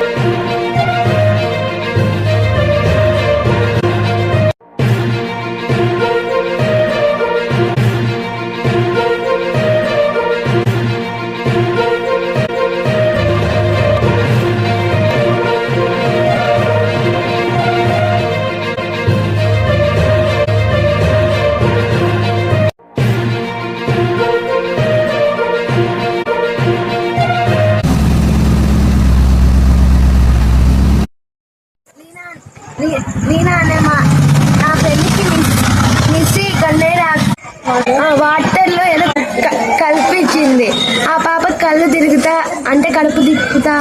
రీ- రీనా అనే మా నా పెళ్ళికి మిస్సి గన్నేరా వాటర్లో ఏదో కల్పించింది. ఆ పాప కళ్ళు తిరుగుతా అంటే కడుపు తిప్పుతా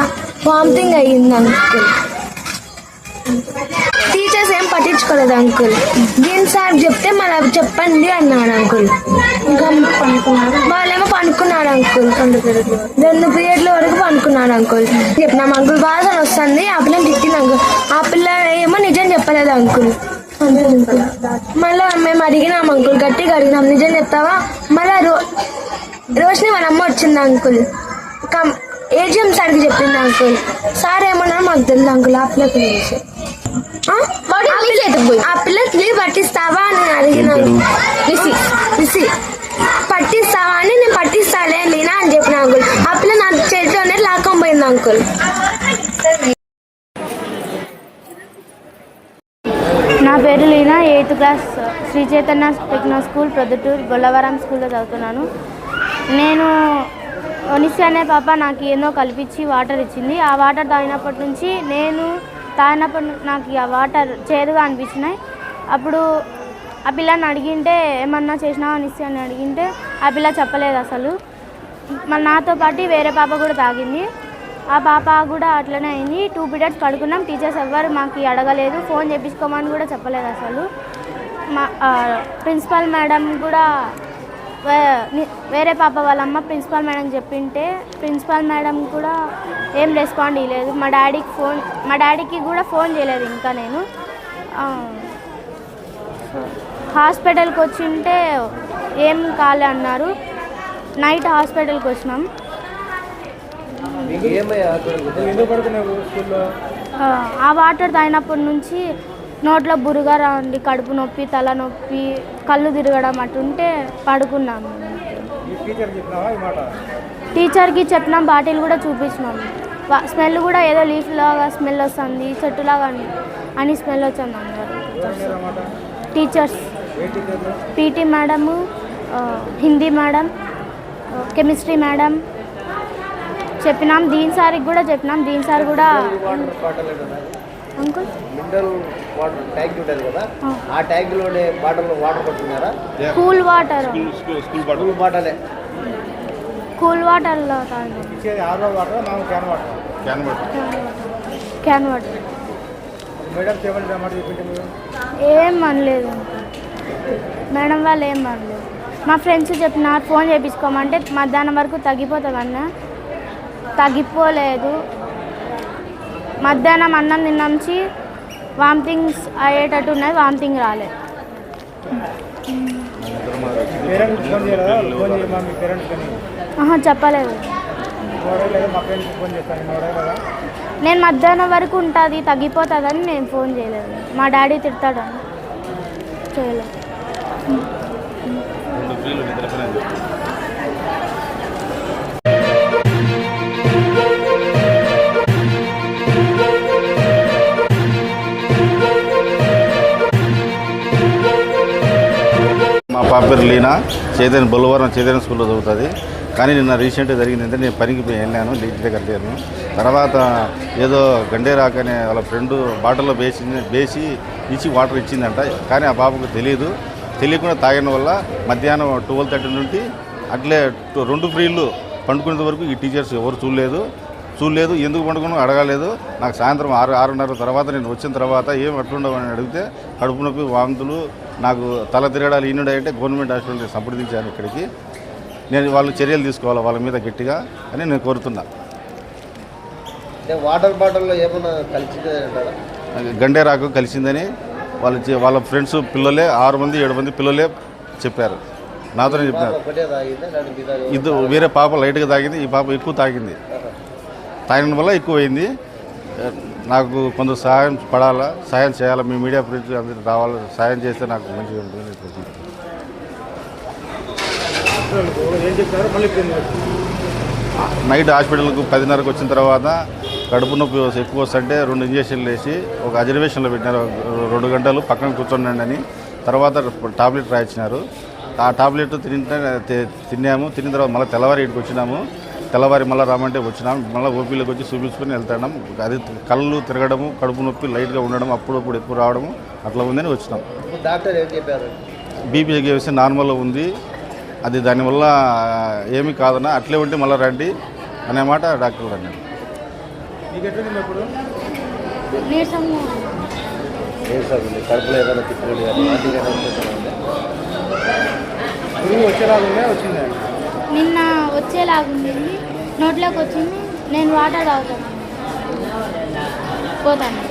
వామిటింగ్ అయ్యింది అనుకో పట్టించుకోలేదు అంకుల్ దీని సార్ చెప్తే మన చెప్పండి అన్నాడు అంకుల్ ఇంకా వాళ్ళేమో పనుకున్నాడు అంకుల్ రెండు పీరియడ్ల వరకు పనుకున్నాడు అంకుల్ చెప్పినాం అంకుల్ బాగా వస్తుంది ఆ పిల్లని తిట్టింది అంకుల్ ఆ పిల్ల ఏమో నిజం చెప్పలేదు అంకుల్ మళ్ళా మేము అడిగినాం అంకుల్ గట్టిగా అడిగినాం నిజం చెప్తావా? మళ్ళా రో రోజుని వాళ్ళ అమ్మ వచ్చింది అంకుల్ కం ఏజిఎం సార్కి చెప్పింది అంకుల్ సార్ ఏమన్నా మాకు తెలియదు అంకుల్ ఆ పిల్లకి ఆ? ఆ పిల్ల- ఆ పిల్లకి లీవ్ పట్టిస్తావా అని నేను అడిగినాను. రిసి రిసి పట్టిస్తావా అని నేను పట్టిస్తాలే లీనా అని చెప్పిన అంకుల్. ఆ పిల్ల నా చేతిలోనే లాక్కొని పోయింది అంకుల్. నా పేరు Leena eighth class Sri Chaitanya techno school Proddatur Gollavaram స్కూల్లో చదువుతున్నాను. నేను ఒనిసి అనే పాప నాకు ఏందో కల్పించి వాటర్ ఇచ్చింది. ఆ వాటర్ తాగినప్పటి నుంచి నేను తాగినప్పుడు నాకు ఆ వాటర్ చేదుగా అనిపించినాయి. అప్పుడు ఆ పిల్లని అడిగింటే ఏమన్నా చేసినావా ఇస్తే అని అడిగింటే ఆ పిల్ల చెప్పలేదు అసలు. మన నాతో పాటు వేరే పాప కూడా తాగింది. ఆ పాప కూడా అట్లనే అయింది. టూ పీరియడ్స్ పడుకున్నాం. టీచర్స్ ఎవ్వరు మాకు అడగలేదు. ఫోన్ చేపించుకోమని కూడా చెప్పలేదు అసలు. మా ప్రిన్సిపల్ మేడం కూడా వేరే పాప వాళ్ళ అమ్మ ప్రిన్సిపల్ మేడం చెప్పింటే ప్రిన్సిపల్ మేడం కూడా ఏం రెస్పాండ్ ఇవ్వలేదు మా డాడీకి ఫోన్ మా డాడీకి కూడా ఫోన్ చేయలేదు ఇంకా నేను. హాస్పిటల్కి వచ్చింటే ఏం కాలే అన్నారు. నైట్ హాస్పిటల్కి వచ్చినాం. ఆ, ఆ వాటర్ తాగినప్పటి నుంచి నోట్లో బురుగా రాండి కడుపు నొప్పి తల నొప్పి కళ్ళు తిరగడం అటుంటే పడుకున్నాము. టీచర్కి చెప్పినాం బాటిల్ కూడా చూపించినాం స్మెల్ కూడా ఏదో లీఫ్ లాగా స్మెల్ వస్తుంది చెట్టులాగా అని అని స్మెల్ వచ్చింది మాట? Teachers. PT madam Hindi madam chemistry madam. చెప్పినాం దీని సారికి కూడా చెప్పినాం దీని సార్ కూడా మినరల్ వాటర్ ట్యాంక్ ఉంటుంది కదా ఆ. ఆ ట్యాంక్లోనే బాటిల్లో వాటర్ పడుతున్నారా కూల్ వాటర్. బాటలే. కూల్ ఇచ్చేది వాటర్ మాకు can water. Can water. Can water. Madam చేయమని మాట చెప్పింటే మీరు. ఏం అనలేదు మేడం వాళ్ళు ఏం అనలేదు. మా ఫ్రెండ్స్ చెప్పినారు ఫోన్ చేయించుకోమంటే మధ్యాహ్నం వరకు తగ్గిపోతుంది అన్న. తగ్గిపోలేదు. మధ్యాహ్నం అన్నం తిన్నాంచి వామిటింగ్స్ అయ్యేటట్టు ఉన్నది వామిటింగ్ రాలేదు ఆహా చెప్పలేదు. నేను మధ్యాహ్నం వరకు ఉంటుంది తగ్గిపోతుందని నేను ఫోన్ చేయలేదు. మా డాడీ తిడతాడని చేయలేదు. పేరు లీనా చైతన్య బొల్లవరం చైతన్య స్కూల్లో చదువుతుంది. కానీ నిన్న రీసెంట్గా జరిగింది నేను పనికి వెళ్ళాను లీడ్ దగ్గర లేను తర్వాత ఏదో గండేరాక్ అనే వాళ్ళ ఫ్రెండ్ బాటిల్లో వేసి వేసి ఇచ్చి వాటర్ ఇచ్చిందంట. కానీ ఆ బాబుకు తెలియదు తెలియకుండా తాగిన వల్ల మధ్యాహ్నం ట్వెల్వ్ థర్టీ నుండి అట్లే రెండు ఫ్రీలు పండుకునేంత వరకు ఈ టీచర్స్ ఎవరు చూడలేదు. చూడలేదు ఎందుకు పండుకున్నావు అడగలేదు. నాకు సాయంత్రం ఆరు ఆరున్నర తర్వాత నేను వచ్చిన తర్వాత ఏం అట్లుండవు అని అడిగితే కడుపు నొప్పి వాంతులు నాకు తల తిరగడాలు ఈనుడు అంటే గవర్నమెంట్ హాస్పిటల్కి సంప్రదించాను ఇక్కడికి. నేను వాళ్ళు చర్యలు తీసుకోవాలి వాళ్ళ మీద గట్టిగా అని నేను కోరుతున్నా. వాటర్ బాటిల్లో ఏమైనా కలిసిదే గండేరాకు కలిసిందని వాళ్ళ వాళ్ళ ఫ్రెండ్స్ పిల్లలే ఆరు మంది ఏడు మంది పిల్లలే చెప్పారు. నాతోనే చెప్పారు ఇద్దరు వేరే పాప లైట్గా తాగింది ఈ పాప ఎక్కువ తాగింది. తాగిన వల్ల ఎక్కువైంది. నాకు కొంత సహాయం పడాలా సహాయం చేయాలా మీ మీడియా ప్రింట్ అందరికి రావాలి సహాయం చేస్తే నాకు మంచిగా ఉంటుంది. ఏం నైట్ హాస్పిటల్కు పదిన్నరకు వచ్చిన తర్వాత కడుపు నొప్పి ఎక్కువ వస్తుంటే రెండు ఇంజక్షన్లు వేసి ఒక అజర్వేషన్లో పెట్టినారు. రెండు గంటలు పక్కన కూర్చోండి అని తర్వాత టాబ్లెట్ రాయించినారు ఆ టాబ్లెట్ తింటే తి- తిన్నాము. తిన్న తర్వాత మళ్ళీ తెల్లవారి ఇంటికి వచ్చినాము. తెల్లవారి మళ్ళీ రామంటే వచ్చినాం. మళ్ళీ ఓపీలోకి వచ్చి చూపించుకొని వెళ్తాం అది కళ్ళు తిరగడము కడుపు నొప్పి లైట్గా ఉండడం అప్పుడప్పుడు ఎక్కువ రావడము అట్లా ఉందని వచ్చినాం. ఇప్పుడు డాక్టర్ ఏం చెప్పారు? బీపీ ఎగేసి నార్మల్లో ఉంది. అది దానివల్ల ఏమీ కాదన్నా అట్లే ఉంటే మళ్ళీ రండి అనే మాట డాక్టర్ అన్నాడు. కడుపులో ఏదైనా తిప్పులు వచ్చిందా? నిన్న వచ్చేలాగుంది. నోట్లోకి వచ్చింది నేను వాటర్ తాగుతాను. పోతాను.